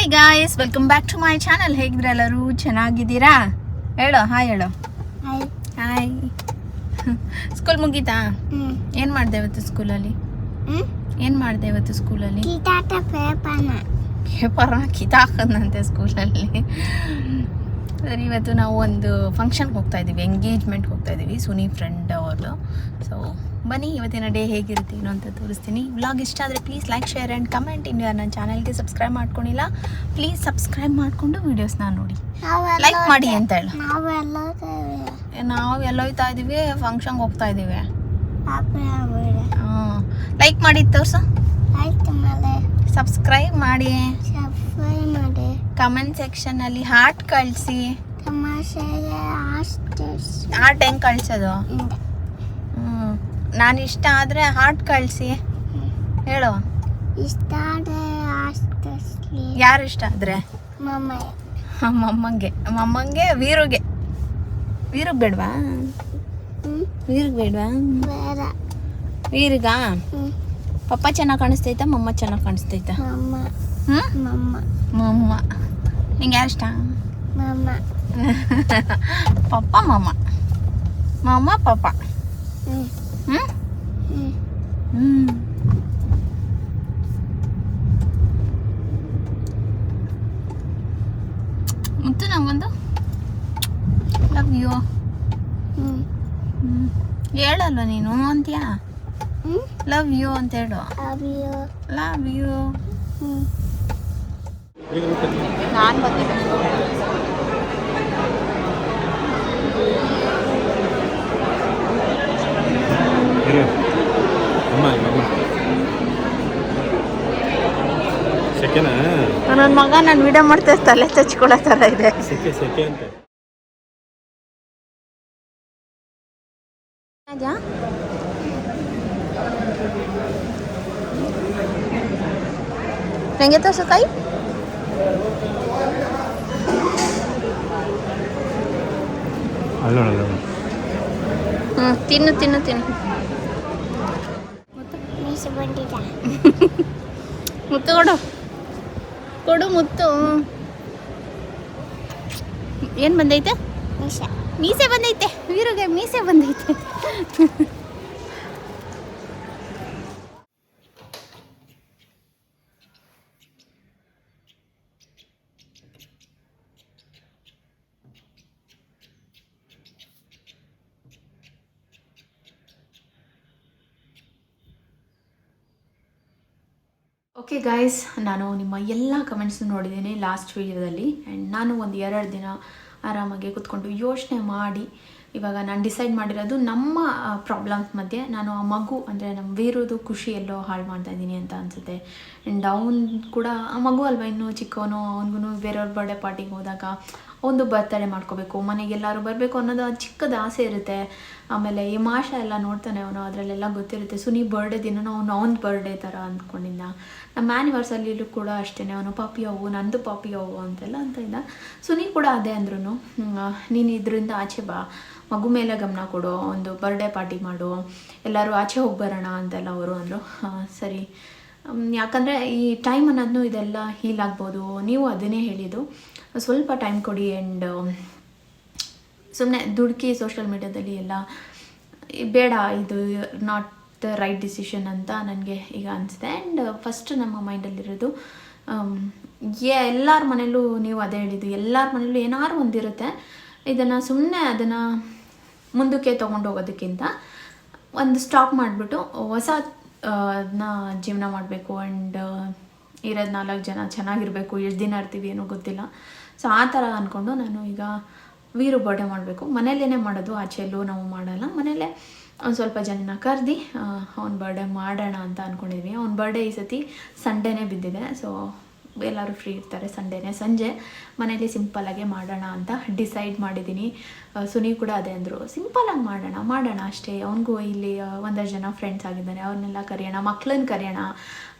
Hi guys welcome back to my channel ಹೇಗಿದ್ರೆ ಎಲ್ಲರೂ? ಚೆನ್ನಾಗಿದ್ದೀರಾ? ಹೇಳೋ ಹಾಯ್ ಹೇಳೋ. ಹಾಯ್ ಸ್ಕೂಲ್ ಮುಗೀತಾ? ಏನ್ ಮಾಡಿದೆ ಇವತ್ತು ಸ್ಕೂಲಲ್ಲಿ ಏನ್ ಏನು ಮಾಡಿದೆ ಇವತ್ತು ಸ್ಕೂಲಲ್ಲಿ ಪೇಪರ್ ಪೇಪರ್ನ. ಕಿತ್ತಾಕದಂತೆ ಸ್ಕೂಲಲ್ಲಿ ಸರಿ ಇವತ್ತು ನಾವು ಒಂದು ಫಂಕ್ಷನ್ಗೆ ಹೋಗ್ತಾ ಇದ್ದೀವಿ ಎಂಗೇಜ್ಮೆಂಟ್ಗೆ ಹೋಗ್ತಾ ಇದ್ದೀವಿ ಸುನಿ ಫ್ರೆಂಡ್ ಅವರು ಸೊ ಬನ್ನಿ ಇವತ್ತಿನ ಡೇ ಹೇಗಿರುತ್ತೆ ಏನು ಅಂತ ತೋರಿಸ್ತೀನಿ. ವ್ಲಾಗ್ ಇಷ್ಟ ಆದರೆ please like share and comment ಇನ್ನು ಯಾರು ನನ್ನ ಚಾನಲ್ಗೆ ಸಬ್ಸ್ಕ್ರೈಬ್ ಮಾಡ್ಕೊಂಡಿಲ್ಲ ಪ್ಲೀಸ್ ಸಬ್ಸ್ಕ್ರೈಬ್ ಮಾಡಿಕೊಂಡು ವೀಡಿಯೋಸ್ನ ನೋಡಿ. ಲೈಕ್ ಮಾಡಿ ಅಂತ ಹೇಳಿ. ನಾವು ಎಲ್ಲೋಯ್ತಾ ಇದ್ದೀವಿ ಫಂಕ್ಷನ್ಗೆ ಹೋಗ್ತಾ ಇದ್ದೀವಿ. ಹಾಂ ಲೈಕ್ ಮಾಡಿ ತೋರ್ಸು. ಸಬ್ಸ್ಕ್ರೈಬ್ ಮಾಡಿ. ಕಮೆಂಟ್ ಸೆಕ್ಷನಲ್ಲಿ ಹಾರ್ಟ್ ಕಳಿಸಿ. ಹಾರ್ಟ್ ಹೆಂಗೆ ಕಳಿಸೋದು? ನಾನು ಇಷ್ಟ ಆದರೆ ಹಾರ್ಟ್ ಕಳಿಸಿ. ಹೇಳು. ಇಷ್ಟ ಯಾರು ಇಷ್ಟ ಆದರೆ? ಮಮ್ಮ. ಮಮ್ಮಂಗೆ. ಮಮ್ಮಂಗೆ ವೀರುಗೆ. ವೀರುಗ್ ಬೇಡವಾ? ವೀರಿಗೆ ಬೇಡವಾ? ಬೇಡ. ವೀರಿಗ? ಪಪ್ಪ ಚೆನ್ನಾಗಿ ಕಾಣಿಸ್ತೈತಾ ಮಮ್ಮ ಚೆನ್ನಾಗಿ ಕಾಣಿಸ್ತೈತಾ? ಮಮ್ಮ. ನಿಂಗೆ ಯಾರು ಇಷ್ಟ? ಪಪ್ಪ ಮಮ್ಮ. ಮಮ್ಮ ಪಪ್ಪ. ಹ್ಞೂ ಹ್ಮ್. ಹ್ಞೂ ಮುತ್ತು ನಂಗೊಂದು? Love you. ಹ್ಮ್. ಹ್ಞೂ ಹೇಳಲ್ವ ನೀನು ಅಂತೀಯಾ? ಹ್ಮ್ ಲವ್ ಯು ಅಂತ ಹೇಳು. Love you. ಹ್ಮ್. ನಾನು ಬಂದಿದ್ದೆ ಇರು. ಅಮ್ಮ ಅಮ್ಮ ಸೆಕೆನಾ ನನ್ನ ಮಗ ನಾನು ವಿಡಿಯೋ ಮಾಡ್ತಾ ತಲೆ ಚಚ್ಕೊಳ್ಳೋ ಥರ ಇದೆ. ಸೆಕೆ ಸೆಕೆ ಅಂತ? ಹೆಂಗೆ ತೋರ್ಸು ಕೈ? ಹ್ಞೂ ತಿನ್ನು ತಿನ್ನು ತಿನ್ನು. ಮುತ್ತು ಕೊಡು. ಕೊಡು ಮುತ್ತು. ಏನು ಬಂದೈತೆ? ಮೀಸೆ. ಮೀಸೆ ಬಂದೈತೆ. ವೀರಗೆ ಮೀಸೆ ಬಂದೈತೆ. ಓಕೆ ಗಾಯ್ಸ್ ನಾನು ನಿಮ್ಮ ಎಲ್ಲ ಕಮೆಂಟ್ಸ್ನು ನೋಡಿದ್ದೀನಿ ಲಾಸ್ಟ್ ವೀಡಿಯೋದಲ್ಲಿ ಆ್ಯಂಡ್ ನಾನು ಒಂದು ಎರಡು ದಿನ ಆರಾಮಾಗಿ ಕೂತ್ಕೊಂಡು ಯೋಚನೆ ಮಾಡಿ, ಇವಾಗ ನಾನು ಡಿಸೈಡ್ ಮಾಡಿರೋದು ನಮ್ಮ ಪ್ರಾಬ್ಲಮ್ಸ್ ಮಧ್ಯೆ ನಾನು ಆ ಮಗು, ಅಂದರೆ ನಮ್ಮ ವೀರದು ಖುಷಿ ಎಲ್ಲೋ ಹಾಳು ಮಾಡ್ತಾ ಇದ್ದೀನಿ ಅಂತ ಅನಿಸುತ್ತೆ. ಆ್ಯಂಡ್ ಅವ್ನು ಕೂಡ, ಆ ಮಗು ಅಲ್ವಾ ಇನ್ನೂ ಚಿಕ್ಕವನು ಅವನಿಗೂ ಬೇರೆಯವ್ರ ಬರ್ಡೇ ಪಾರ್ಟಿಗೆ ಹೋದಾಗ ಒಂದು ಬರ್ತಡೇ ಮಾಡ್ಕೋಬೇಕು, ಮನೆಗೆ ಎಲ್ಲರೂ ಬರಬೇಕು ಅನ್ನೋದು ಚಿಕ್ಕದ ಆಸೆ ಇರುತ್ತೆ. ಆಮೇಲೆ ಈ ಮಾಷ ಎಲ್ಲ ನೋಡ್ತಾನೆ ಅವನು, ಅದರಲ್ಲೆಲ್ಲ ಗೊತ್ತಿರುತ್ತೆ, ಸುನಿ ಬರ್ಡೇ ದಿನ ಅವನು ಅವನ ಬರ್ಡೇ ಥರ ಅಂದ್ಕೊಂಡಿದ್ದ ನಮ್ಮ ಆ್ಯನಿವರ್ಸರಿಲೂ ಕೂಡ ಅಷ್ಟೇ ಅವನು ಪಾಪಿ ಅವು ನಂದು ಪಾಪಿ ಅವು ಅಂತೆಲ್ಲ ಅಂತ ಇದ್ದ. ಸುನಿ ಕೂಡ ಅದೇ ಅಂದ್ರೂ ನೀನು ಇದರಿಂದ ಆಚೆ ಬಾ, ಮಗು ಮೇಲೆ ಗಮನ ಕೊಡು, ಒಂದು ಬರ್ಡೇ ಪಾರ್ಟಿ ಮಾಡು, ಎಲ್ಲರೂ ಆಚೆ ಹೋಗಿ ಬರೋಣ ಅಂತೆಲ್ಲ ಅವರು ಅಂದರು. ಸರಿ. ಯಾಕಂದರೆ ಈ ಟೈಮ್ ಅನ್ನೋದನ್ನು ಇದೆಲ್ಲ ಹೀಲ್ ಆಗ್ಬೋದು. ನೀವು ಅದನ್ನೇ ಹೇಳಿದ್ದು. ಸ್ವಲ್ಪ ಟೈಮ್ ಕೊಡಿ ಆ್ಯಂಡ್ ಸುಮ್ಮನೆ ದುಡುಕಿ ಸೋಷಿಯಲ್ ಮೀಡ್ಯಾದಲ್ಲಿ ಎಲ್ಲ ಬೇಡ, ಇದು ನಾಟ್ ದ ರೈಟ್ ಡಿಸಿಷನ್ ಅಂತ ನನಗೆ ಈಗ ಅನಿಸಿದೆ. ಆ್ಯಂಡ್ ಫಸ್ಟ್ ನಮ್ಮ ಮೈಂಡಲ್ಲಿರೋದು ಎಲ್ಲರ ಮನೇಲೂ ನೀವು ಅದೇ ಹೇಳಿದ್ದು. ಎಲ್ಲರ ಮನೇಲೂ ಏನಾದ್ರು ಒಂದಿರುತ್ತೆ. ಇದನ್ನು ಸುಮ್ಮನೆ ಅದನ್ನು ಮುಂದಕ್ಕೆ ತೊಗೊಂಡು ಹೋಗೋದಕ್ಕಿಂತ ಒಂದು ಸ್ಟಾಪ್ ಮಾಡಿಬಿಟ್ಟು ಹೊಸ ಅದನ್ನ ಜೀವನ ಮಾಡಬೇಕು ಆ್ಯಂಡ್ ಇರೋದು ನಾಲ್ಕು ಜನ ಚೆನ್ನಾಗಿರಬೇಕು, ಎಷ್ಟು ದಿನ ಇರ್ತೀವಿ ಏನೋ ಗೊತ್ತಿಲ್ಲ. ಸೊ ಆ ಥರ ಅಂದ್ಕೊಂಡು ನಾನು ಈಗ ವೀರು ಬರ್ಡೆ ಮಾಡಬೇಕು. ಮನೇಲೇ ಮಾಡೋದು ಆಚೆಲ್ಲೂ ನಾವು ಮಾಡಲ್ಲ. ಮನೇಲೇ ಒಂದು ಸ್ವಲ್ಪ ಜನನ ಕರೆದು ಅವ್ನ ಬರ್ಡೇ ಮಾಡೋಣ ಅಂತ ಅಂದ್ಕೊಂಡಿದ್ವಿ ಅವ್ನ ಬರ್ಡೇ ಈ ಸತಿ ಸಂಡೇನೇ ಬಿದ್ದಿದೆ. ಸೊ ಎಲ್ಲರೂ ಫ್ರೀ ಇರ್ತಾರೆ ಸಂಡೇನೇ. ಸಂಜೆ ಮನೇಲಿ ಸಿಂಪಲ್ಲಾಗೆ ಮಾಡೋಣ ಅಂತ ಡಿಸೈಡ್ ಮಾಡಿದ್ದೀನಿ. ಸುನಿ ಕೂಡ ಅದೇ ಅಂದರು. ಸಿಂಪಲಾಗಿ ಮಾಡೋಣ ಮಾಡೋಣ ಅಷ್ಟೇ. ಅವನಿಗೂ ಇಲ್ಲಿ ಒಂದಷ್ಟು ಜನ ಫ್ರೆಂಡ್ಸ್ ಆಗಿದ್ದಾನೆ. ಅವ್ರನ್ನೆಲ್ಲ ಕರೆಯೋಣ ಮಕ್ಳನ್ನ ಕರೆಯೋಣ.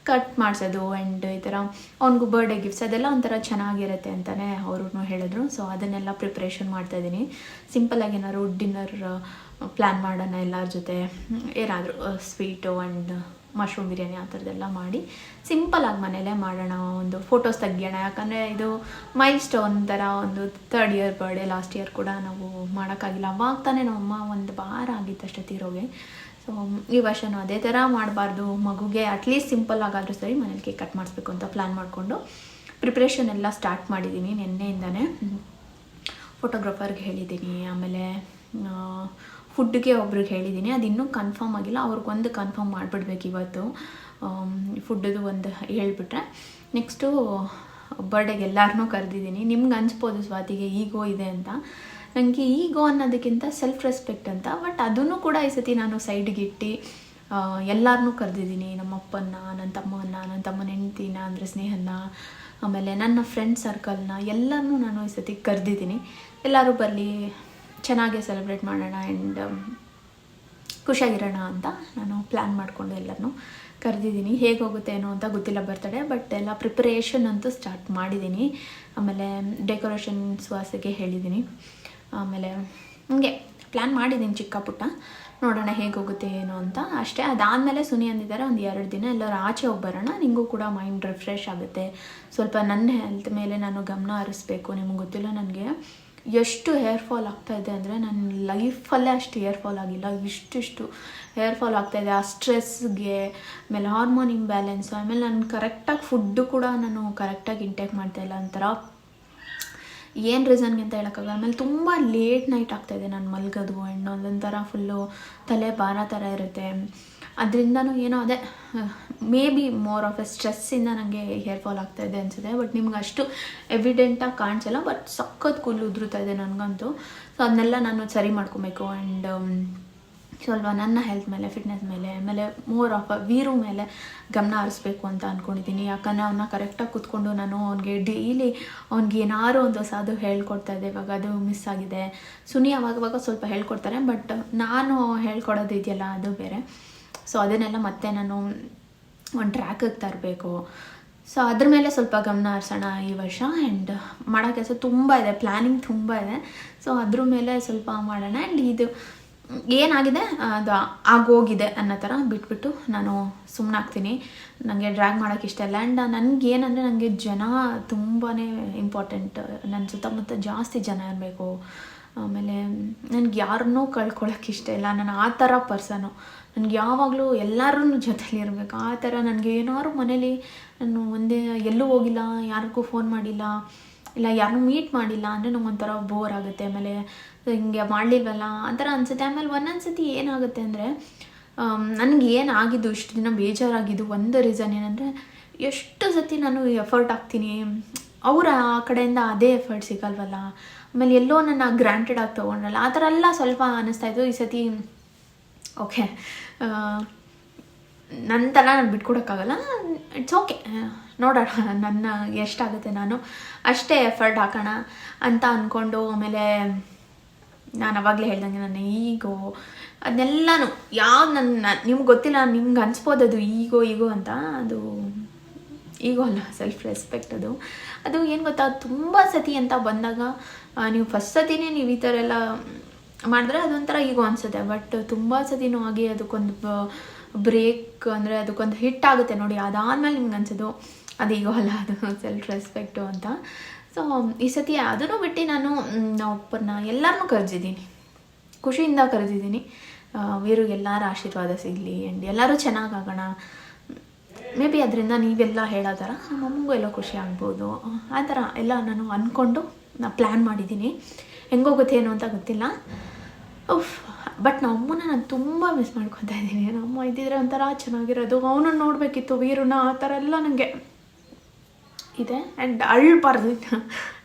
ಕಟ್ ಮಾಡಿಸೋದು ಆ್ಯಂಡ್ ಈ ಥರ ಅವ್ನಿಗೂ ಬರ್ಡೇ ಗಿಫ್ಟ್ಸ್ ಅದೆಲ್ಲ ಒಂಥರ ಚೆನ್ನಾಗಿರುತ್ತೆ ಅಂತಲೇ ಅವರು ಹೇಳಿದ್ರು. ಸೊ ಅದನ್ನೆಲ್ಲ ಪ್ರಿಪ್ರೇಷನ್ ಮಾಡ್ತಾಯಿದ್ದೀನಿ ಸಿಂಪಲಾಗಿ ಏನಾದ್ರು ಡಿನ್ನರ್ ಪ್ಲ್ಯಾನ್ ಮಾಡೋಣ ಎಲ್ಲರ ಜೊತೆ. ಏನಾದರೂ ಸ್ವೀಟು ಆ್ಯಂಡ್ ಮಶ್ರೂಮ್ ಬಿರಿಯಾನಿ ಆ ಥರದ್ದೆಲ್ಲ ಮಾಡಿ ಸಿಂಪಲಾಗಿ ಮನೇಲೇ ಮಾಡೋಣ, ಒಂದು ಫೋಟೋಸ್ ತೆಗಿಯೋಣ. ಯಾಕಂದರೆ ಇದು ಮೈಲ್ ಸ್ಟೋನ್ ಥರ ಒಂದು third year birthday last year ಕೂಡ ನಾವು ಮಾಡೋಕ್ಕಾಗಿಲ್ಲ. ಅವಾಗ ತಾನೇ ನಮ್ಮಮ್ಮ ಒಂದು ಭಾರ ಆಗಿತ್ತಷ್ಟೇ ತೀರೋಗೆ. ಸೊ ಈ ವರ್ಷನೂ ಅದೇ ಥರ ಮಾಡಬಾರ್ದು. ಮಗುಗೆ ಅಟ್ಲೀಸ್ಟ್ ಸಿಂಪಲ್ ಆಗಾದರೂ ಸರಿ ಮನೇಲಿ ಕೇಕ್ ಕಟ್ ಮಾಡಿಸ್ಬೇಕು ಅಂತ ಪ್ಲ್ಯಾನ್ ಮಾಡಿಕೊಂಡು ಪ್ರಿಪ್ರೇಷನ್ ಎಲ್ಲ ಸ್ಟಾರ್ಟ್ ಮಾಡಿದ್ದೀನಿ ನಿನ್ನೆಯಿಂದನೇ. ಫೋಟೋಗ್ರಾಫರ್ಗೆ ಹೇಳಿದ್ದೀನಿ. ಆಮೇಲೆ ಫುಡ್ಗೆ ಒಬ್ರಿಗೆ ಹೇಳಿದ್ದೀನಿ ಅದು ಇನ್ನೂ ಕನ್ಫರ್ಮ್ ಆಗಿಲ್ಲ. ಅವ್ರಿಗೊಂದು ಕನ್ಫರ್ಮ್ ಮಾಡಿಬಿಡ್ಬೇಕು ಇವತ್ತು. ಫುಡ್ಡದು ಒಂದು ಹೇಳಿಬಿಟ್ರೆ. ನೆಕ್ಸ್ಟು ಬರ್ಡೇಗೆ ಎಲ್ಲರನ್ನೂ ಕರೆದಿದ್ದೀನಿ. ನಿಮ್ಗೆ ಅನ್ಸ್ಬೋದು ಸ್ವಾತಿಗೆ, ಈಗೋ ಇದೆ ಅಂತ. ನನಗೆ ಈಗೋ ಅನ್ನೋದಕ್ಕಿಂತ ಸೆಲ್ಫ್ ರೆಸ್ಪೆಕ್ಟ್ ಅಂತ. ಬಟ್ ಅದನ್ನು ಕೂಡ ಈ ಸತಿ ನಾನು ಸೈಡ್ಗೆ ಇಟ್ಟು ಎಲ್ಲರನ್ನೂ ಕರೆದಿದ್ದೀನಿ. ನಮ್ಮ ಅಪ್ಪನ್ನ ನನ್ನ ತಮ್ಮನ ನನ್ನ ತಮ್ಮನ ಹೆಂಡ್ತಿನ, ಅಂದರೆ ಸ್ನೇಹನ, ಆಮೇಲೆ ನನ್ನ ಫ್ರೆಂಡ್ ಸರ್ಕಲ್ನ ಎಲ್ಲರನ್ನೂ ನಾನು ಈ ಸತಿ ಕರೆದಿದ್ದೀನಿ. ಎಲ್ಲರೂ ಬರಲಿ. ಚೆನ್ನಾಗೇ ಸೆಲೆಬ್ರೇಟ್ ಮಾಡೋಣ ಆ್ಯಂಡ್ ಖುಷಿಯಾಗಿರೋಣ ಅಂತ ನಾನು ಪ್ಲ್ಯಾನ್ ಮಾಡಿಕೊಂಡು ಎಲ್ಲರನ್ನೂ ಕರೆದಿದ್ದೀನಿ. ಹೇಗೆ ಹೋಗುತ್ತೆ ಏನೋ ಅಂತ ಗೊತ್ತಿಲ್ಲ ಬರ್ತಡೆ ಬಟ್ ಎಲ್ಲ ಪ್ರಿಪರೇಷನ್ ಅಂತೂ ಸ್ಟಾರ್ಟ್ ಮಾಡಿದ್ದೀನಿ. ಆಮೇಲೆ ಡೆಕೋರೇಷನ್ ಸುವಾಸಿಗೆ ಹೇಳಿದ್ದೀನಿ. ಆಮೇಲೆ ಹಂಗೆ ಪ್ಲ್ಯಾನ್ ಮಾಡಿದ್ದೀನಿ ಚಿಕ್ಕ ಪುಟ್ಟ. ನೋಡೋಣ ಹೇಗೆ ಹೋಗುತ್ತೆ ಏನು ಅಂತ. ಅಷ್ಟೇ, ಅದಾದಮೇಲೆ ಸುನಿ ಅಂದಿದ್ದಾರೆ, ಒಂದು ಎರಡು ದಿನ ಎಲ್ಲರೂ ಆಚೆ ಹೋಗಿ ಬರೋಣ. ನಿಮಗೂ ಕೂಡ ಮೈಂಡ್ ರಿಫ್ರೆಶ್ ಆಗುತ್ತೆ. ಸ್ವಲ್ಪ ನನ್ನ ಹೆಲ್ತ್ ಮೇಲೆ ನಾನು ಗಮನ ಹರಿಸ್ಬೇಕು. ನಿಮ್ಗೆ ಗೊತ್ತಿಲ್ಲ ನನಗೆ. ಎಷ್ಟು ಹೇರ್ ಫಾಲ್ ಆಗ್ತಾ ಇದೆ ಅಂದರೆ ನನ್ನ ಲೈಫಲ್ಲೇ ಅಷ್ಟು ಹೇರ್ ಫಾಲ್ ಆಗಿಲ್ಲ. ಇಷ್ಟಿಷ್ಟು ಹೇರ್ ಫಾಲ್ ಆಗ್ತಾಯಿದೆ ಆ ಸ್ಟ್ರೆಸ್ಗೆ ಆಮೇಲೆ ಹಾರ್ಮೋನ್ ಇಂಬ್ಯಾಲೆನ್ಸ್ ಆಮೇಲೆ ನಾನು ಕರೆಕ್ಟಾಗಿ ಫುಡ್ಡು ಕೂಡ ನಾನು ಕರೆಕ್ಟಾಗಿ ಇಂಟೇಕ್ ಮಾಡ್ತಾಯಿಲ್ಲ ಒಂಥರ ಏನು ರೀಸನ್ಗೆ ಅಂತ ಹೇಳೋಕ್ಕಾಗಲ್ಲ. ಆಮೇಲೆ ತುಂಬ ಲೇಟ್ ನೈಟ್ ಆಗ್ತಾಯಿದೆ ನಾನು ಮಲ್ಗೋದು ಆ್ಯಂಡ್ ಒಂದೊಂಥರ ಫುಲ್ಲು ತಲೆ ಭಾರ ಥರ ಇರುತ್ತೆ. ಅದರಿಂದನೂ ಏನೋ ಅದೇ maybe more of a ಸ್ಟ್ರೆಸ್ಸಿಂದ ನನಗೆ ಹೇರ್ ಫಾಲ್ ಆಗ್ತಾಯಿದೆ ಅನಿಸುತ್ತೆ ಬಟ್ ನಿಮ್ಗೆ ಅಷ್ಟು ಎವಿಡೆಂಟಾಗಿ ಕಾಣಿಸಲ್ಲ ಬಟ್ ಸಖತ್ ಕೂದಲು ಉದುರುತ್ತಾ ಇದೆ ನನಗಂತೂ. ಸೊ ಅದನ್ನೆಲ್ಲ ನಾನು ಸರಿ ಮಾಡ್ಕೊಬೇಕು ಆ್ಯಂಡ್ ಸ್ವಲ್ಪ ನನ್ನ ಹೆಲ್ತ್ ಮೇಲೆ ಫಿಟ್ನೆಸ್ ಮೇಲೆ, ಆಮೇಲೆ ಮೋರ್ ಆಫ್ ವೀರು ಮೇಲೆ ಗಮನ ಹರಿಸ್ಬೇಕು ಅಂತ ಅಂದ್ಕೊಂಡಿದ್ದೀನಿ ಯಾಕಂದರೆ ಅವನ್ನ ಕರೆಕ್ಟಾಗಿ ಕೂತ್ಕೊಂಡು ನಾನು ಅವ್ನಿಗೆ ಡೈಲಿ ಅವ್ನಿಗೆ ಏನಾರು ಒಂದು ಹೊಸದು ಹೇಳ್ಕೊಡ್ತಾ ಇದ್ದೆ ಇವಾಗ ಅದು ಮಿಸ್ ಆಗಿದೆ. ಸುನಿ ಅವಾಗವಾಗ ಸ್ವಲ್ಪ ಹೇಳ್ಕೊಡ್ತಾರೆ ಬಟ್ ನಾನು ಹೇಳ್ಕೊಡೋದು ಇದೆಯಲ್ಲ ಅದು ಬೇರೆ. ಸೊ ಅದನ್ನೆಲ್ಲ ಮತ್ತೆ ನಾನು ಒಂದು ಟ್ರ್ಯಾಕಿಗೆ ತರಬೇಕು. ಸೊ ಅದ್ರ ಮೇಲೆ ಸ್ವಲ್ಪ ಗಮನ ಹರಿಸೋಣ ಈ ವರ್ಷ ಆ್ಯಂಡ್ ಮಾಡೋ ಕೆಲಸ ತುಂಬ ಇದೆ ಪ್ಲ್ಯಾನಿಂಗ್ ತುಂಬ ಇದೆ. ಸೊ ಅದ್ರ ಮೇಲೆ ಸ್ವಲ್ಪ ಮಾಡೋಣ ಆ್ಯಂಡ್ ಇದು ಏನಾಗಿದೆ, ಅದು ಆಗೋಗಿದೆ ಅನ್ನೋ ಥರ ಬಿಟ್ಬಿಟ್ಟು ನಾನು ಸುಮ್ಮನಾಗ್ತೀನಿ ನನಗೆ ಡ್ರ್ಯಾಗ್ ಮಾಡೋಕ್ಕೆ ಇಷ್ಟ ಇಲ್ಲ ಆ್ಯಂಡ್ ನನಗೇನಂದರೆ ನನಗೆ ಜನ ತುಂಬಾ ಇಂಪಾರ್ಟೆಂಟ್ ನನ್ನ ಸುತ್ತಮುತ್ತ ಜಾಸ್ತಿ ಜನ ಇರಬೇಕು. ಆಮೇಲೆ ನನಗೆ ಯಾರನ್ನೂ ಕಳ್ಕೊಳ್ಳೋಕೆ ಇಷ್ಟ ಇಲ್ಲ. ನಾನು ಆ ಥರ ಪರ್ಸನು ನನಗೆ ಯಾವಾಗಲೂ ಎಲ್ಲರೂ ಜೊತೆಲಿ ಇರಬೇಕು. ಆ ಥರ ನನಗೆ ಏನಾದ್ರು ಮನೇಲಿ ನಾನು ಒಂದೇ, ಎಲ್ಲೂ ಹೋಗಿಲ್ಲ, ಯಾರಿಗೂ ಫೋನ್ ಮಾಡಿಲ್ಲ, ಇಲ್ಲ ಯಾರನ್ನೂ ಮೀಟ್ ಮಾಡಿಲ್ಲ ಅಂದರೆ ನಂಗೊಂಥರ ಬೋರ್ ಆಗುತ್ತೆ. ಆಮೇಲೆ ಹಿಂಗೆ ಮಾಡಲಿಲ್ವಲ್ಲ? ಆ ಥರ ಅನಿಸುತ್ತೆ. ಆಮೇಲೆ ಒಂದೊಂದು ಸತಿ ಏನಾಗುತ್ತೆ ಅಂದರೆ ನನಗೆ ಏನಾಗಿದ್ದು, ಇಷ್ಟು ದಿನ ಬೇಜಾರಾಗಿದ್ದು, ಒಂದು ರೀಸನ್ ಏನಂದರೆ, ಎಷ್ಟು ಸತಿ ನಾನು ಎಫರ್ಟ್ ಹಾಕ್ತೀನಿ. ಅವರ ಆ ಕಡೆಯಿಂದ ಅದೇ ಎಫರ್ಟ್ ಸಿಗಲ್ವಲ್ಲ? ಆಮೇಲೆ ಎಲ್ಲೋ ನನ್ನ ಗ್ರ್ಯಾಂಟೆಡ್ ಆಗಿ ತೊಗೊಂಡ್ರಲ್ಲ ಆ ಥರ ಎಲ್ಲ ಸ್ವಲ್ಪ ಅನ್ನಿಸ್ತಾ ಇತ್ತು. ಈ ಸತಿ ಓಕೆ ನನ್ನ ಥರ ನಾನು ಬಿಟ್ಕೊಡೋಕ್ಕಾಗಲ್ಲ. ಇಟ್ಸ್ ಓಕೆ ನೋಡೋಣ, ನನ್ನ ಎಷ್ಟಾಗುತ್ತೆ ನಾನು. ಅಷ್ಟೇ ಎಫರ್ಟ್ ಹಾಕೋಣ ಅಂತ ಅಂದ್ಕೊಂಡು ಆಮೇಲೆ ನಾನು ಅವಾಗಲೇ ಹೇಳ್ದಂಗೆ ನನ್ನ ಈಗೋ ಅದನ್ನೆಲ್ಲನೂ ಯಾವ್ದು ನನ್ನ ನಿಮ್ಗೆ ಗೊತ್ತಿಲ್ಲ, ನಿಮ್ಗೆ ಅನ್ಸ್ಬೋದು ಅದು ಈಗೋ ಈಗೋ ಅಂತ. ಅದು ಈಗೋ ಅಲ್ಲ ಸೆಲ್ಫ್ ರೆಸ್ಪೆಕ್ಟ್ ಅದು. ಅದು ಏನು ಗೊತ್ತಾ, ತುಂಬ ಸತಿ ಅಂತ ಬಂದಾಗ ನೀವು ಫಸ್ಟ್ ಸತಿನೇ ನೀವು ಈ ಥರ ಎಲ್ಲ ಮಾಡಿದ್ರೆ ಅದೊಂಥರ ಈಗ ಅನಿಸುತ್ತೆ. ಬಟ್ ತುಂಬ ಸತಿನೂ ಆಗಿ ಅದಕ್ಕೊಂದು ಬ್ರೇಕ್ ಅಂದರೆ ಅದಕ್ಕೊಂದು ಹಿಟ್ ಆಗುತ್ತೆ ನೋಡಿ. ಅದಾದ್ಮೇಲೆ ನಿಮ್ಗೆ ಅನ್ಸೋದು ಈಗ ಅಲ್ಲ, ಅದು ಸೆಲ್ಫ್ ರೆಸ್ಪೆಕ್ಟು ಅಂತ. ಸೊ ಈ ಸತಿ ಅದನ್ನು ಬಿಟ್ಟು ನಾನು ಒಬ್ಬರನ್ನ ಎಲ್ಲರನ್ನೂ ಕರೆದಿದ್ದೀನಿ. ಖುಷಿಯಿಂದ ಕರೆದಿದ್ದೀನಿ. ವೀರಿಗೆ ಎಲ್ಲರ ಆಶೀರ್ವಾದ ಸಿಗಲಿ ಆ್ಯಂಡ್ ಎಲ್ಲರೂ ಚೆನ್ನಾಗಾಗೋಣ. ಮೇ ಬಿ ಅದರಿಂದ ನೀವೆಲ್ಲ ಹೇಳೋ ಥರ ನಮ್ಮಮ್ಮಗೂ ಎಲ್ಲ ಖುಷಿ ಆಗ್ಬೋದು. ಆ ಥರ ಎಲ್ಲ ನಾನು ಅಂದ್ಕೊಂಡು ಪ್ಲ್ಯಾನ್ ಮಾಡಿದ್ದೀನಿ. ಹೆಂಗೋಗುತ್ತೆ ಏನು ಅಂತ ಗೊತ್ತಿಲ್ಲ. ಉಫ್ ಬಟ್ ನಮ್ಮನ್ನ ನಾನು ತುಂಬ ಮಿಸ್ ಮಾಡ್ಕೊತಾ ಇದ್ದೀನಿ. ನಮ್ಮ ಇದ್ದಿದ್ರೆ ಒಂಥರ ಚೆನ್ನಾಗಿರೋದು. ಅವನನ್ನು ನೋಡಬೇಕಿತ್ತು, ವೀರನ, ಆ ಥರ ಎಲ್ಲ ನನಗೆ ಇದೆ. ಆ್ಯಂಡ್ ಅಳ್ಬಾರ್ದು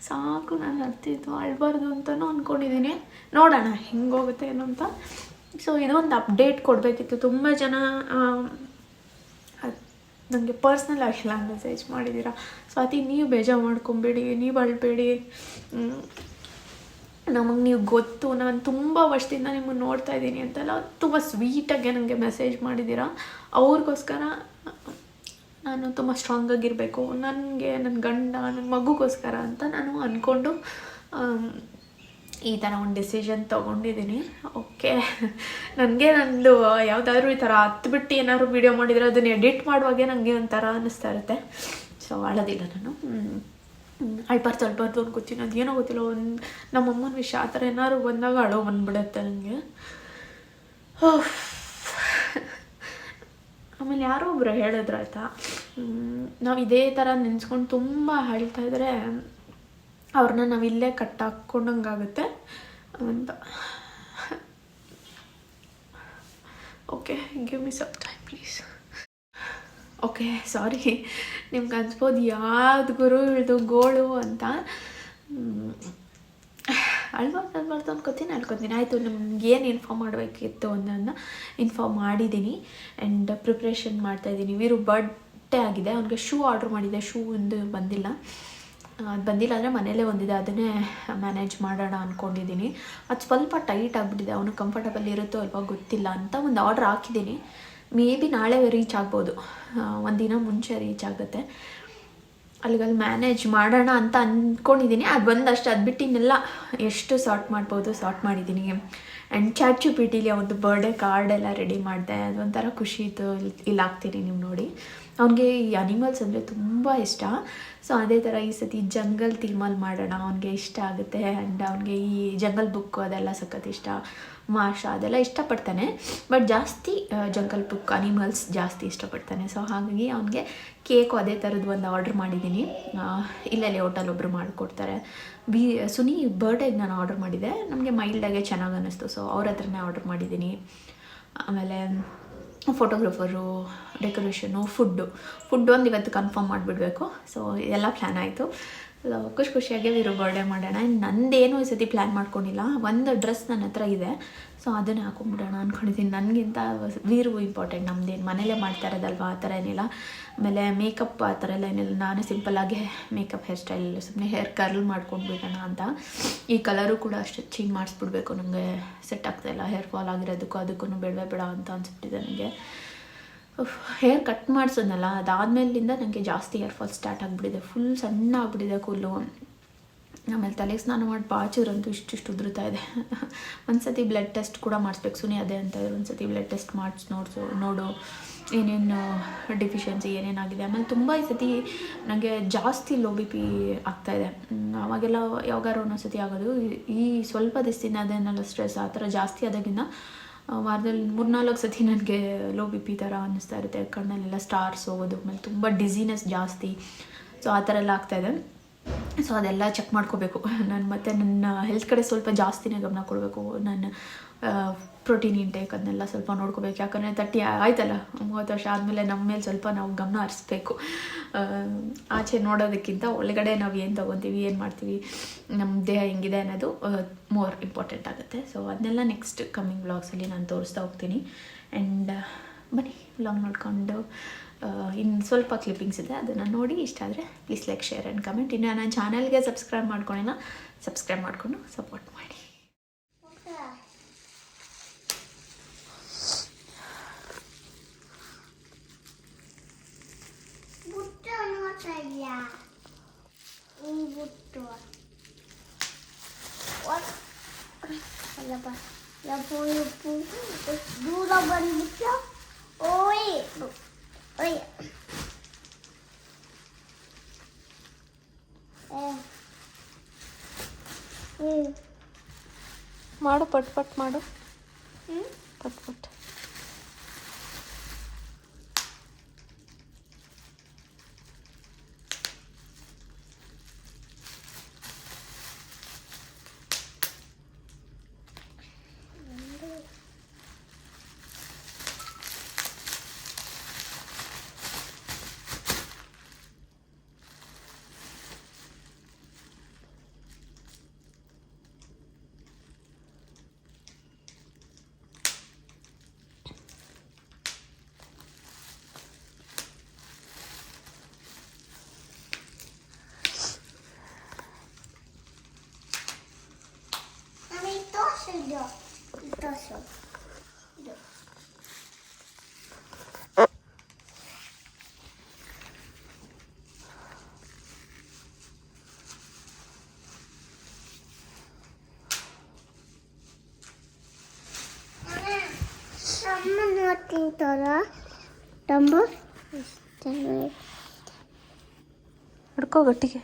ಸಾಕು ನಾನು ಅರ್ತಿದ್ದು ಅಳ್ಬಾರ್ದು ಅಂತಲೂ ಅಂದ್ಕೊಂಡಿದ್ದೀನಿ ನೋಡೋಣ ಹೆಂಗೋಗುತ್ತೆ ಏನು ಅಂತ. ಸೊ ಇದೊಂದು ಅಪ್ಡೇಟ್ ಕೊಡಬೇಕಿತ್ತು. ತುಂಬ ಜನ ನನಗೆ ಪರ್ಸ್ನಲ್ ಆಗಿಲ್ಲ ಮೆಸೇಜ್ ಮಾಡಿದ್ದೀರಾ. ಅತಿ ನೀವು ಬೇಜಾರು ಮಾಡ್ಕೊಬೇಡಿ, ನೀವು ಅಳ್ಬೇಡಿ. ನಮಗೆ ನೀವು ಗೊತ್ತು, ನಾನು ತುಂಬ ವರ್ಷದಿಂದ ನಿಮ್ಮನ್ನು ನೋಡ್ತಾ ಇದ್ದೀನಿ ಅಂತೆಲ್ಲ ತುಂಬ ಸ್ವೀಟಾಗಿ ನನಗೆ ಮೆಸೇಜ್ ಮಾಡಿದ್ದೀರಾ. ಅವ್ರಿಗೋಸ್ಕರ ನಾನು ತುಂಬ ಸ್ಟ್ರಾಂಗ್ ಆಗಿರಬೇಕು. ನನಗೆ ನನ್ನ ಗಂಡ ನನ್ನ ಮಗುಗೋಸ್ಕರ ಅಂತ ನಾನು ಅಂದ್ಕೊಂಡು ಈ ಥರ ಒಂದು ಡಿಸಿಷನ್ ತೊಗೊಂಡಿದ್ದೀನಿ. ಓಕೆ ನನಗೆ ನಂದು ಯಾವುದಾದ್ರೂ ಈ ಥರ ಹತ್ಬಿಟ್ಟು ಏನಾದ್ರು ವೀಡಿಯೋ ಮಾಡಿದರೆ ಅದನ್ನು ಎಡಿಟ್ ಮಾಡುವಾಗೆ ನನಗೆ ಒಂಥರ ಅನ್ನಿಸ್ತಾ ಇರುತ್ತೆ. ಸೊ ಆಳೋದಿಲ್ಲ ನಾನು. ಅಳ್ಬಾರ್ದು ಅಳ್ಬಾರ್ದು ಅನ್ಕೋತೀನಿ ಅದೇನೋ ಗೊತ್ತಿಲ್ಲ ಒಂದು ನಮ್ಮಮ್ಮನ ವಿಷಯ ಆ ಥರ ಏನಾದ್ರು ಬಂದಾಗ ಅಳೋ ಬಂದ್ಬಿಡುತ್ತೆ ನನಗೆ ಆಮೇಲೆ ಯಾರೋ ಒಬ್ರು ಹೇಳಿದ್ರು ಆಯ್ತಾ ನಾವು ಇದೇ ಥರ ನೆನೆಸ್ಕೊಂಡು ತುಂಬ ಅಳ್ತಾ ಇದ್ರೆ ಅವ್ರನ್ನ ನಾವು ಇಲ್ಲೇ ಕಟ್ಟಾಕ್ಕೊಂಡಂಗಾಗುತ್ತೆ ಅಂತ. ಓಕೆ ಗಿವ್ ಮಿ ಸಪ್ ಟೈಮ್ ಪ್ಲೀಸ್ ಓಕೆ, ಸಾರಿ. ನಿಮ್ಗೆ ಅನ್ಸ್ಬೋದು ಯಾವ್ದು ಗುರು ಇಳ್ದು ಗೋಳು ಅಂತ. ಅಳ್ಬಾರ್ದು ಅಳ್ಬಾರ್ದು ಅನ್ಕೋತೀನಿ ಅನ್ಕೋತೀನಿ ಆಯಿತು, ನಿಮ್ಗೆ ಏನು ಇನ್ಫಾರ್ಮ್ ಮಾಡಬೇಕಿತ್ತು ಅನ್ನೋದನ್ನ ಇನ್ಫಾರ್ಮ್ ಮಾಡಿದ್ದೀನಿ ಆ್ಯಂಡ್ ಪ್ರಿಪ್ರೇಷನ್ ಮಾಡ್ತಾಯಿದ್ದೀನಿ ವೀರು ಬರ್ಡೇ ಆಗಿದೆ. ಅವ್ನಿಗೆ ಶೂ ಆರ್ಡ್ರ್ ಮಾಡಿದ್ದೆ ಶೂ ಒಂದು ಬಂದಿಲ್ಲ. ಅದು ಬಂದಿಲ್ಲ ಅಂದರೆ ಮನೇಲೇ ಒಂದಿದೆ. ಅದನ್ನೇ ಮ್ಯಾನೇಜ್ ಮಾಡೋಣ ಅಂದ್ಕೊಂಡಿದ್ದೀನಿ ಅದು ಸ್ವಲ್ಪ ಟೈಟ್ ಆಗಿಬಿಟ್ಟಿದೆ. ಅವನು ಕಂಫರ್ಟಬಲ್ ಇರುತ್ತೋ ಅಲ್ವಾ ಗೊತ್ತಿಲ್ಲ ಅಂತ ಒಂದು ಆರ್ಡ್ರ್ ಹಾಕಿದ್ದೀನಿ ಮೇ ಬಿ ನಾಳೆ ರೀಚ್ ಆಗ್ಬೋದು. ಒಂದಿನ ಮುಂಚೆ ರೀಚ್ ಆಗುತ್ತೆ. ಅಲ್ಲಿಗಲ್ಲಿ ಮ್ಯಾನೇಜ್ ಮಾಡೋಣ ಅಂತ ಅಂದ್ಕೊಂಡಿದ್ದೀನಿ ಅದು ಬಂದಷ್ಟು ಅದು ಬಿಟ್ಟು ಇನ್ನೆಲ್ಲ ಎಷ್ಟು ಸಾರ್ಟ್ ಮಾಡ್ಬೋದು ಸಾರ್ಟ್ ಮಾಡಿದ್ದೀನಿ ಆ್ಯಂಡ್ ಚಾಚು ಪಿಟೀಲಿ ಪಿ ಟಿಲಿ ಒಂದು ಬರ್ಡೇ ಕಾರ್ಡ್ ಎಲ್ಲ ರೆಡಿ ಮಾಡಿದೆ. ಅದೊಂಥರ ಖುಷಿ ಇತ್ತು. ಇಲ್ಲಿ ಹಾಕ್ತೀನಿ ನೀವು ನೋಡಿ. ಅವನಿಗೆ ಈ ಅನಿಮಲ್ಸ್ ಅಂದರೆ ತುಂಬ ಇಷ್ಟ. ಸೊ ಅದೇ ಥರ ಈ ಸತಿ ಜಂಗಲ್ ಥೀಮಲ್ಲಿ ಮಾಡೋಣ. ಅವನಿಗೆ ಇಷ್ಟ ಆಗುತ್ತೆ. ಆ್ಯಂಡ್ ಅವನಿಗೆ ಈ ಜಂಗಲ್ ಬುಕ್ಕು ಅದೆಲ್ಲ ಸಖತ್ ಇಷ್ಟ. ಮಾಷ ಅದೆಲ್ಲ ಇಷ್ಟಪಡ್ತಾನೆ. ಬಟ್ ಜಾಸ್ತಿ ಜಂಗಲ್ ಪುಕ್ ಅನಿಮಲ್ಸ್ ಜಾಸ್ತಿ ಇಷ್ಟಪಡ್ತಾನೆ. ಸೊ ಹಾಗಾಗಿ ಅವನಿಗೆ ಕೇಕು ಅದೇ ಥರದ್ದು ಒಂದು ಆರ್ಡ್ರ್ ಮಾಡಿದ್ದೀನಿ. ಇಲ್ಲೇ ಹೋಟೆಲ್ ಒಬ್ಬರು ಮಾಡಿಕೊಡ್ತಾರೆ. ಬಿ, ಸುನಿ ಬರ್ಡೇಗೆ ನಾನು ಆರ್ಡ್ರ್ ಮಾಡಿದ್ದೆ ನಮಗೆ ಮೈಲ್ಡಾಗೆ ಚೆನ್ನಾಗಿ ಅನ್ನಿಸ್ತು. ಸೊ ಅವ್ರ ಹತ್ರನೇ ಆರ್ಡ್ರ್ ಮಾಡಿದ್ದೀನಿ. ಆಮೇಲೆ ಫೋಟೋಗ್ರಾಫರು ಡೆಕೋರೇಷನು ಫುಡ್ಡು ಫುಡ್ ಒಂದು ಇವತ್ತು ಕನ್ಫರ್ಮ್ ಮಾಡಿಬಿಡ್ಬೇಕು. ಸೊ ಎಲ್ಲ ಪ್ಲ್ಯಾನ್ ಆಯಿತು. ಖುಷಿ ಖುಷಿಯಾಗಿ ವೀರು ಬರ್ಡೇ ಮಾಡೋಣ. ನಂದೇನು ಈ ಸತಿ ಪ್ಲ್ಯಾನ್ ಮಾಡ್ಕೊಂಡಿಲ್ಲ. ಒಂದು ಡ್ರೆಸ್ ನನ್ನ ಹತ್ರ ಇದೆ. ಸೊ ಅದನ್ನು ಹಾಕೊಂಡ್ಬಿಡೋಣ ಅಂದ್ಕೊಂಡಿದ್ದೀನಿ ನನಗಿಂತ ವೀರು ಇಂಪಾರ್ಟೆಂಟ್ ನಮ್ಮದೇನು ಮನೇಲೇ ಮಾಡ್ತಾ ಇರೋದಲ್ವ? ಆ ಥರ ಏನಿಲ್ಲ. ಆಮೇಲೆ ಮೇಕಪ್ ಆ ಥರ ಎಲ್ಲ ಏನಿಲ್ಲ. ನಾನು ಸಿಂಪಲ್ಲಾಗಿ ಮೇಕಪ್ ಹೇರ್ ಸ್ಟೈಲ್ ಸುಮ್ಮನೆ ಹೇರ್ ಕರ್ಲ್ ಮಾಡ್ಕೊಂಡ್ಬಿಡೋಣ ಅಂತ. ಈ ಕಲರು ಕೂಡ ಸ್ಟಿಚಿಂಗ್ ಮಾಡಿಸ್ಬಿಡ್ಬೇಕು. ನನಗೆ ಸೆಟ್ ಆಗ್ತಾಯಿಲ್ಲ ಹೇರ್ ಫಾಲ್ ಆಗಿರೋದಕ್ಕೂ ಅದಕ್ಕೂ ಬೇಡವೇ ಬೇಡ ಅಂತ ಅನ್ಸಿಬಿಟ್ಟಿದೆ ನನಗೆ. ಹೇರ್ ಕಟ್ ಮಾಡ್ಸೋದಲ್ಲ, ಅದಾದಮೇಲಿಂದ ನನಗೆ ಜಾಸ್ತಿ ಹೇರ್ ಫಾಲ್ ಸ್ಟಾರ್ಟ್ ಆಗಿಬಿಟ್ಟಿದೆ. ಫುಲ್ ಸಣ್ಣ ಆಗಿಬಿಟ್ಟಿದೆ ಕೂಲು ಆಮೇಲೆ ತಲೆಗೆ ಸ್ನಾನ ಮಾಡಿ ಬಾಚೂರಂತೂ ಇಷ್ಟಿಷ್ಟು ಉದುರುತ್ತಾ ಇದೆ. ಒಂದ್ಸತಿ ಬ್ಲಡ್ ಟೆಸ್ಟ್ ಕೂಡ ಮಾಡಿಸ್ಬೇಕು. ಸುನಿ ಅದೇ ಅಂತ ಇದ್ರು ಒಂದ್ಸತಿ ಬ್ಲಡ್ ಟೆಸ್ಟ್ ಮಾಡಿಸಿ, ನೋಡ್ಸು, ನೋಡು, ಏನೇನು ಡಿಫಿಷಿಯನ್ಸಿ ಏನೇನಾಗಿದೆ. ಆಮೇಲೆ ತುಂಬ ಈ ಸತಿ ನನಗೆ ಜಾಸ್ತಿ ಲೋ ಬಿ ಪಿ ಆಗ್ತಾಯಿದೆ ಅವಾಗೆಲ್ಲ ಯಾವಾಗಾರು ಒಂದೊಂದ್ಸತಿ ಆಗೋದು. ಈ- ಸ್ವಲ್ಪ ದಿವಸದಿಂದ ಅದೇನಲ್ಲ ಸ್ಟ್ರೆಸ್ ಆ ಥರ ಜಾಸ್ತಿ ಆದಾಗಿಂದ ವಾರದಲ್ಲಿ ಮೂರ್ನಾಲ್ಕು ಸತಿ ನನಗೆ ಲೋ ಬಿ ಪಿ ಥರ ಅನ್ನಿಸ್ತಾ ಇರುತ್ತೆ, ಕಣ್ಣಲ್ಲೆಲ್ಲ ಸ್ಟಾರ್ಸ್ ಹೋಗೋದು, ಆಮೇಲೆ ತುಂಬ ಡಿಸಿನೆಸ್ ಜಾಸ್ತಿ. ಸೊ ಆ ಥರ ಎಲ್ಲ ಆಗ್ತಾಯಿದೆ ಸೊ ಅದೆಲ್ಲ ಚೆಕ್ ಮಾಡ್ಕೋಬೇಕು. ನಾನು ಮತ್ತು ನನ್ನ ಹೆಲ್ತ್ ಕಡೆ ಸ್ವಲ್ಪ ಜಾಸ್ತಿನೇ ಗಮನ ಕೊಡಬೇಕು. ನಾನು ಪ್ರೋಟೀನ್ ಇಂಟೇಕ್ ಅದನ್ನೆಲ್ಲ ಸ್ವಲ್ಪ ನೋಡ್ಕೋಬೇಕು. ಯಾಕಂದರೆ ತರ್ಟಿ ಆಯ್ತಲ್ಲ, ಮೂವತ್ತು ವರ್ಷ ಆದಮೇಲೆ ನಮ್ಮ ಮೇಲೆ ಸ್ವಲ್ಪ ನಾವು ಗಮನ ಹರಿಸ್ಬೇಕು. ಆಚೆ ನೋಡೋದಕ್ಕಿಂತ ಒಳಗಡೆ ನಾವು ಏನು ತೊಗೊತೀವಿ, ಏನು ಮಾಡ್ತೀವಿ ನಮ್ಮ ದೇಹ ಹೆಂಗಿದೆ ಅನ್ನೋದು ಮೋರ್ ಇಂಪಾರ್ಟೆಂಟ್ ಆಗುತ್ತೆ. ಸೊ ಅದನ್ನೆಲ್ಲ ನೆಕ್ಸ್ಟ್ ಕಮ್ಮಿಂಗ್ ವ್ಲಾಗ್ಸಲ್ಲಿ ನಾನು ತೋರಿಸ್ತಾ ಹೋಗ್ತೀನಿ. ಆ್ಯಂಡ್ ಬನ್ನಿ ವ್ಲಾಗ್ ನೋಡ್ಕೊಂಡು ಇನ್ನು ಸ್ವಲ್ಪ ಕ್ಲಿಪ್ಪಿಂಗ್ಸ್ ಇದೆ, ಅದನ್ನು ನೋಡಿ, ಇಷ್ಟ ಆದರೆ please like share and comment ಇನ್ನು ನನ್ನ ಚಾನಲ್ಗೆ ಸಬ್ಸ್ಕ್ರೈಬ್ ಮಾಡ್ಕೊಂಡಿಲ್ಲ ಸಬ್ಸ್ಕ್ರೈಬ್ ಮಾಡಿಕೊಂಡು ಸಪೋರ್ಟ್ ಮಾಡಿ. ದೂರ ಬಂದ್ಬಿಟ್ಟು, ಓಯ್. ಓಯ್ ಏ. ಹ್ಮ್. ಮಾಡು ಪಟ್ ಪಟ್ ಮಾಡು ಹ್ಮ್? ಪಟ್ ಪಟ್ ನನಗೆ ತೋರ್ಸು ಇದು ಇದು ತೋರ್ಸು ಇದು ಅಮ್ಮ ನೋಡಿ ತಿಂತಾರ ಡಂಬು. ಹಿಡ್ಕೋ ಗಟ್ಟಿಗೆ.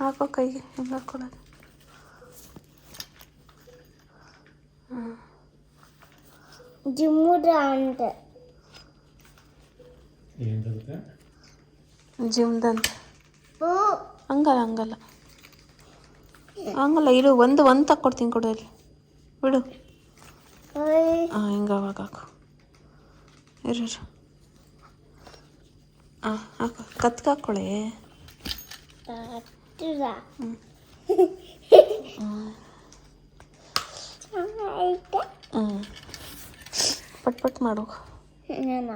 ಹಾಕೋ ಕೈಗೆ ಹೆಂಗೆ ಹಾಕೊಳ್ಳೋದು ಜಿಮ್ಮುದ ಅಂತ. ಜಿಮ್ದಂತ. ಓ ಹಂಗಲ್ಲ ಹಂಗಲ್ಲ. ಹಂಗಲ್ಲ ಇರು ಒಂದು ಒಂದು ತಕ್ಕೊಡ್ತೀನಿ ಕೊಡು ಬಿಡು. ಹಿಂಗೆ ಅವಾಗ ಹಾಕು ಇರು. ಹಾಂ ಹಾಕು. ಕತ್ಗೆ ಹಾಕ್ಕೊಳೆ ತಾತುದ ಹ್ಮ್. ಚೆನ್ನಾಗೈತೆ ಹ್ಞೂ ಪಟ್ ಪಟ್ ಮಾಡು ಏನ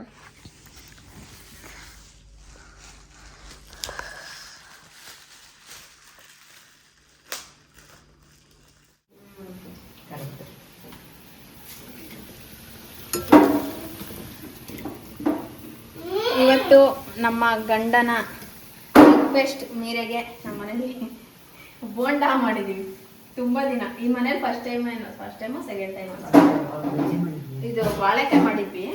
ಇವತ್ತು ನಮ್ಮ ಗಂಡನ ರಿಕ್ವೆಸ್ಟ್ ಮೀರೆಗೆ ನಮ್ಮ ಮನೇಲಿ ಬೋಂಡ ಮಾಡಿದ್ದೀವಿ ತುಂಬ ದಿನ. ಈ ಮನೇಲಿ ಫಸ್ಟ್ ಟೈಮ್ ಏನು ಫಸ್ಟ್ ಟೈಮು ಸೆಕೆಂಡ್ ಟೈಮ್ ಇದು ಬಾಳೆಕಾಯಿ ಮಾಡಿದ್ವಿ.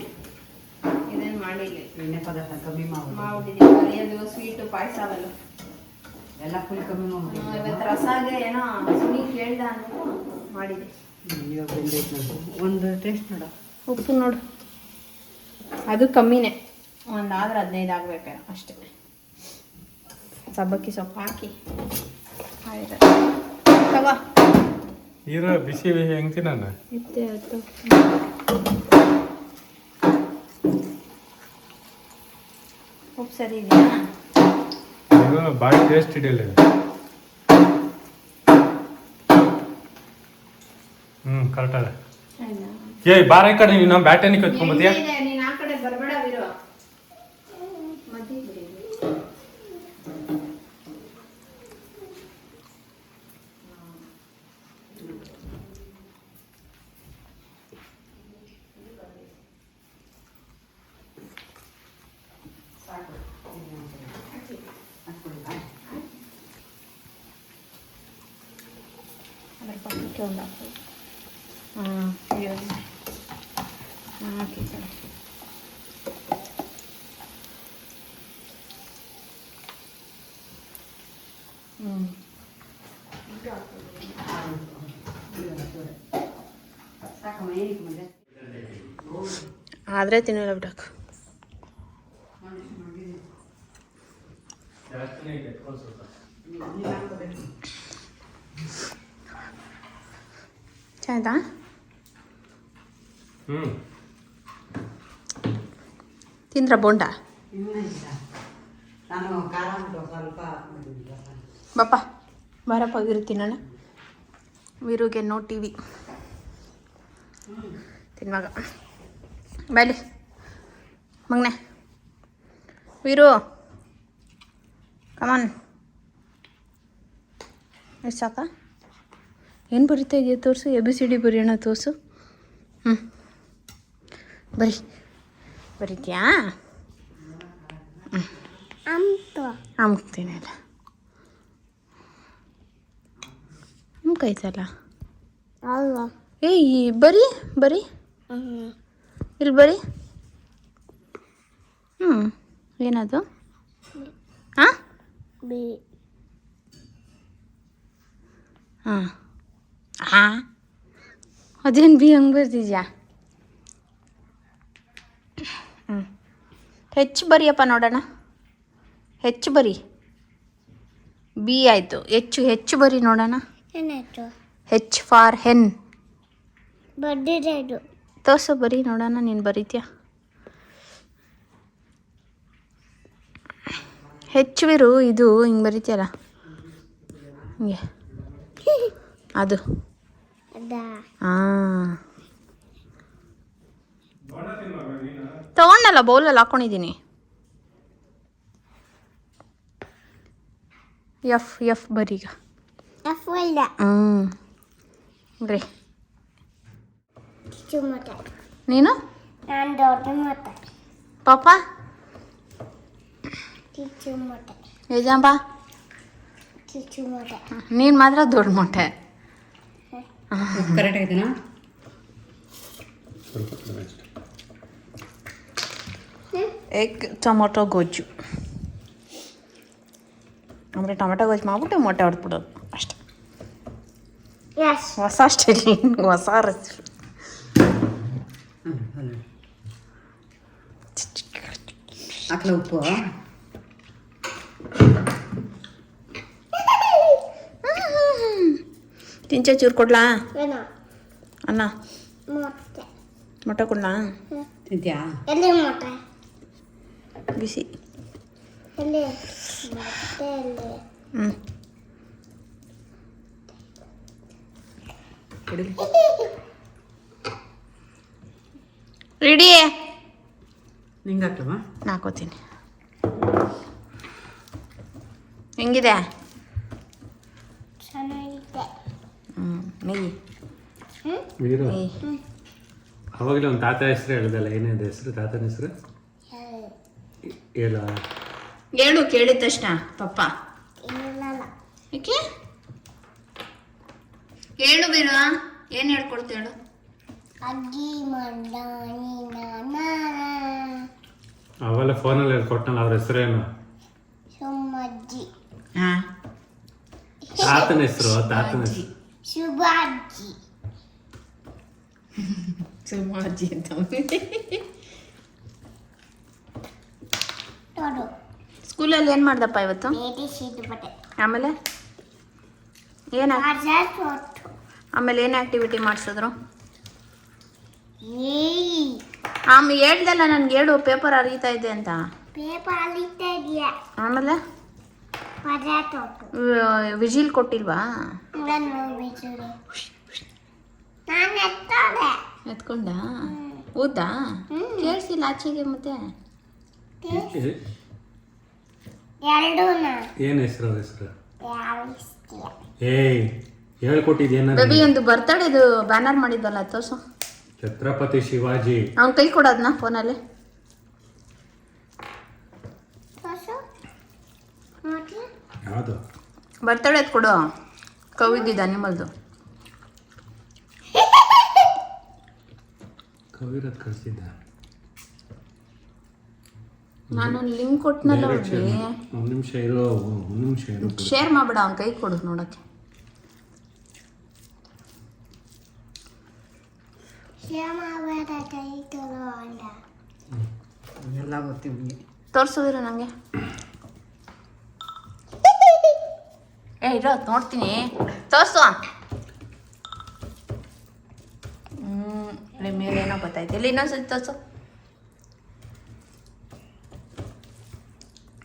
ಇದೇನು ಮಾಡಿಲ್ಲ ಎಣ್ಣೆ ಪದಾರ್ಥ ಕಮ್ಮಿ ಮಾಡಿದ್ವಿ ಮಾಡ್ಬಿಟ್ಟಿದ್ದೀವಿ ಕರಿಯೋದು ಸ್ವೀಟು ಪಾಯಸ ಅವೆಲ್ಲ. ಎಲ್ಲ ಫುಲ್ ಕಮ್ಮಿ ಹ್ಮ್, ಇವತ್ತು ರಸಾಗೆ ಏನೋ ಸುನಿ ಕೇಳ್ದ ಅಂದ್ಬಿಟ್ಟು ಮಾಡಿದ್ದೆ ಒಂದು ಟೇಸ್ಟ್ ನೋಡು. ಉಪ್ಪು ನೋಡು. ಅದು ಕಮ್ಮಿನೇ. ಒಂದು ಆದ್ರೆ ಹದಿನೈದು ಆಗಬೇಕೇನೋ ಅಷ್ಟೇ. ಸಬ್ಬಕ್ಕಿ ಸೊಪ್ಪು ಹಾಕಿ. ಆಯ್ತು. ತಗೋ. ಇರೋ ಬಿಸಿ ಬಿಸಿ ಹೆಂಗೆ ತಿನ್ನ ಇತ್ತೆ ಇತ್ತು ಉಪ್ಪು ಸರಿ ಇದೆಯಾ? ಇದು ಬಾಯಿ ಟೇಸ್ಟ್ ಹಿಡಿಯಲ್ಲ ಹ್ಞೂ ಕರೆಕ್ಟ್ ಅದ ಏ ಬಾರ ಕಡೆ ನೀನು ಬ್ಯಾಟನಿ ಕತ್ಕೊಂಬತ್ತೀಯ ಎಣ್ಣೆ ಇದೆ, ನೀನ್ ಆ ಕಡೆ ಬರ್ಬೇಡ ವಿರು ಮಧ್ಯೆ ಬಿಡಿ. ಅದ್ರ ಪಕ್ಕಕ್ಕೆ ಒಂದು ಹಾಕು ಹಾಂ ಹಾಕಿ ಸರ್ ಹ್ಞೂ ಸಾಕಮ್ಮ ಏನಕ್ಕೆ ಮುಂದೆ ಆದರೆ ತಿನ್ನಲ್ಲ ಬಿಡಕ್ಕೆ ಚೆನ್ನಾಯ್ತಾ ಹ್ಞೂ ತಿಂದ್ರ ಬೋಂಡ? ಬಪ್ಪ ಬಾರಪ್ಪ ವೀರು ತಿನ್ನೋಣ ವೀರುಗೆ ನೋ ಟಿ ವಿ. ತಿನ್ನುವಾಗ ಬಾಯ್ಲಿ. ಮಗನೆ. ವೀರು. ಕಮಾನ್ ಎಷ್ಟು ಸಾಕ? ಏನು ಬರಿತಾ ಇದೆಯಾ ತೋರಿಸು? ಎ ಬಿ ಸಿ ಡಿ ಬರೆಯೋಣ ತೋರಿಸು. ಹ್ಞೂ ಬರಿ. ಬರಿತೀಯಾ? ಅಂತ ಅಮ್ತೀನಿ ಅಲ್ಲ ಅಮ್ಕೈತಲ್ಲ ಏಯ್ ಬರಿ ಬರಿ. ಇಲ್ಲಿ ಬರಿ. ಹ್ಞೂ ಏನದು? ಹಾಂ ಬಿ ಹಾಂ. ಹಾಂ ಅದೇನು ಬಿ ಹಂಗೆ ಬರ್ತಿದ್ಯಾ ಹ್ಞೂ ಹೆಚ್ಚು ಬರಿಯಪ್ಪ ನೋಡೋಣ. ಹೆಚ್ಚು ಬರಿ. ಬಿ ಆಯಿತು. ಹೆಚ್ಚು ಹೆಚ್ಚು ಬರಿ ನೋಡೋಣ. ಹೆಚ್ ಫಾರ್ ಹೆನ್. ಬರ್ದಿದೆ ತೋರ್ಸು ಬರಿ ನೋಡೋಣ ನೀನು ಬರೀತ್ಯಾ? ಹೆಚ್ಚುವಿರು ಇದು ಹಿಂಗೆ ಬರೀತೀಯಲ್ಲ ಹಿಂಗೆ. ಅದು. ಹಾಂ ತಗೊಂಡಲ್ಲ ಬೌಲಲ್ಲಿ ಹಾಕೊಂಡಿದ್ದೀನಿ. ಎಫ್ ಎಫ್ ಬರೀಗ. ಹ್ಞೂ ರೀ ನೀನು? ನಾನು ದೊಡ್ಡ ಮಟ ಪಾಪ? ಕಿಚ್ಚು ಮಟ ಯಜಾಂಬ? ಕಿಚ್ಚು ಮಟ ನೀನು ಮಾತ್ರ ದೊಡ್ಡ ಮೊಟ್ಟೆ. ಉಪ್ಪು ಕರೆಕ್ಟ್ ಐತೆನಾ ಸ್ವಲ್ಪ ಅಷ್ಟೇ. ಹ್ಮ್ ಎಗ್ ಟೊಮೊಟೊ ಗೊಜ್ಜು ಅಂದರೆ ಟೊಮೆಟೊ ಗೊಜ್ಜು ಮಾಡ್ಬಿಟ್ಟು ಮೊಟ್ಟೆ ಹೊಡೆದ್ಬಿಡೋದು ಅಷ್ಟೆ. Yes. ಹೊಸ ಸ್ಟೈಲ್ ಹೊಸ ರೆಸಿಪಿ ಹ್ಮ್, ಅಲ್ಲ. ಹಾಕ್ಲ ಉಪ್ಪು ತಿಂಚೆ ಚೂರು ಕೊಡ್ಲಾ ಏನು ಅನ್ನ ಮೊಟ್ಟೆ ಮೊಟ್ಟೆ ಕೊಡ್ಲಾ ತಿಂತ್ಯಾ ಎಲ್ಲಿ ಮೊಟ್ಟೆ ಬಿಸಿ ಎಲ್ಲಿ ಮೊಟ್ಟೆ ಎಲ್ಲಿ ಹ್ಞೂ ರೆಡಿ ನಿಂಗೆ ಹಾಕ್ಲವಾ ಹಾಕೋತೀನಿ. ಹೆಂಗಿದೆ? ವೀರು ಅವಾಗಲೇ ಒಂದು ತಾತ ಹೆಸರು ಹೇಳಿದಲ್ಲ ಏನಿದೆ ಹೆಸರು ತಾತನ ಹೆಸರು? ಹೇಳ. ಹೇಳು ಕೇಳಿದ ತಕ್ಷಣ ಪಪ್ಪ. ಏಕೆ? ಹೇಳು ಬೀರು ಏನು ಹೇಳ್ಕೊಡ್ತು ಹೇಳು ಅಗ್ಗಿ ಮಂಡ ನೀನ. ಅವೆಲ್ಲ ಫೋನಲ್ಲಿ ಕೊಟ್ಟನಲ್ಲ ಅವ್ರ ಹೆಸರೇನು? ಸುಮ್ಮಜ್ಜಿ ಹಾ ತಾತನ ಹೆಸರು ತಾತನ ಹೆಸರು. ಶುಭಾಜ್ಜಿ ಸುಮಾಜಿ ಅಂತ ನೋಡು. ಸ್ಕೂಲಲ್ಲಿ ಏನು ಮಾಡ್ದಪ್ಪ ಇವತ್ತು? ಬೇಟಿ ಶೀಟ್ ಬಟ್ಟೆ. ಆಮೇಲೆ? ಏನು? ಆಮೇಲೆ ಏನು ಆ್ಯಕ್ಟಿವಿಟಿ ಮಾಡಿಸಿದ್ರು? ಆಮೇಲೆ ಹೇಳ್ದಲ್ಲ ನನ್ಗೆ ಹೇಳು ಪೇಪರ್ ಅರಿತಾ ಇದೆ ಅಂತ. ಪೇಪರ್ ಅರಿತಾ ಇದೆಯಾ? ಆಮೇಲೆ? ವಿಜಿಲ್ ಕೊಟ್ಟಿಲ್ವಾ? ಎತ್ಕೊಂಡ? ಊದಾ ಕೇಳಿಸಿಲ್ಲ ಆಚೆಗೆ ಮತ್ತೆ. ಎರಡೂ ಏನು ಹೆಸರು ಹೆಸರು? ಏಯ್ ಹೇಳ್ಕೊಟ್ಟಿದ್ದೇನ ಬೇಬಿ ಒಂದು ಬರ್ತಡೇದು ಬ್ಯಾನರ್ ಮಾಡಿದ್ದಲ್ಲ ತೋರ್ಸು. ಛತ್ರಪತಿ ಶಿವಾಜಿ. ಅವ್ನ ಕೈ ಕೊಡೋದ್ನ ಫೋನಲ್ಲಿ. ಯಾವುದು? ಬರ್ತಡೇ ಕೊಡು. ಕವಿದಿದ್ದ ನಿಮ್ಮಲ್ದು. ಕವಿರದ್ ಕಳಿಸಿದ್ದ. ನಾನು ಲಿಂಕ್ ಕೊಟ್ಟನಲ್ಲ ಒಂದು ನಿಮಿಷ ಇರೋ ಒಂದು ನಿಮಿಷ ಇರೋ. ಶೇರ್ ಮಾಡ್ಬೇಡ ಅವ್ನ ಕೈ ಕೊಡು ನೋಡಕ್ಕೆ ಶ್ಯಾಮ ಬೇಡ ಕೈ ತಗೋ ಅಂದ ಎಲ್ಲ ನಂಗೆ ತೋರ್ಸುದಿರ ನನಗೆ ಏ ಇರೋ ನೋಡ್ತೀನಿ. ತೋರ್ಸು. ಹ್ಮ್ ಮೇಲೆ ಏನೋ ಗೊತ್ತಾಯ್ತು. ಇಲ್ಲಿ ಇನ್ನೊಂದ್ಸತಿ ತೋರ್ಸು.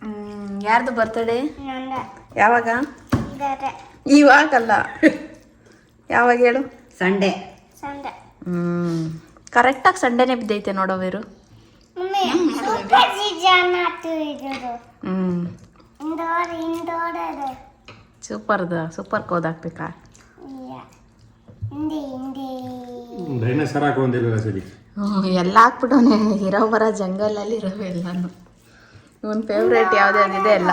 ಹ್ಮ್ ಯಾರ್ದು ಬರ್ತಡೇ ಯಾವಾಗ? ಇದಾರೆ. ಇವಾಗಲ್ಲ. ಯಾವಾಗ ಹೇಳು? ಸಂಡೆ ಸಂಡೆ ಹ್ಮ್. ಕರೆಕ್ಟಾಗಿ ಸಂಡೇನೆ ಬಿದ್ದೈತೆ ನೋಡೋವೇರು ಅದು. ಸೂಪರ್ದು ಸೂಪರ್ ಕೋದ್ ಹಾಕ್ಬೇಕಾ? ಡೈನೋಸರ್ ಸರಿ? ಎಲ್ಲ ಹಾಕ್ಬಿಟ್ಟವನೆ. ಇರೋ ಬರೋ ಜಂಗಲಲ್ಲಿ ಇರೋವೆ ಎಲ್ಲಾನು. ಇವನ್ ಫೇವ್ರೇಟ್ ಯಾವುದೇ ಇದೆ ಎಲ್ಲ.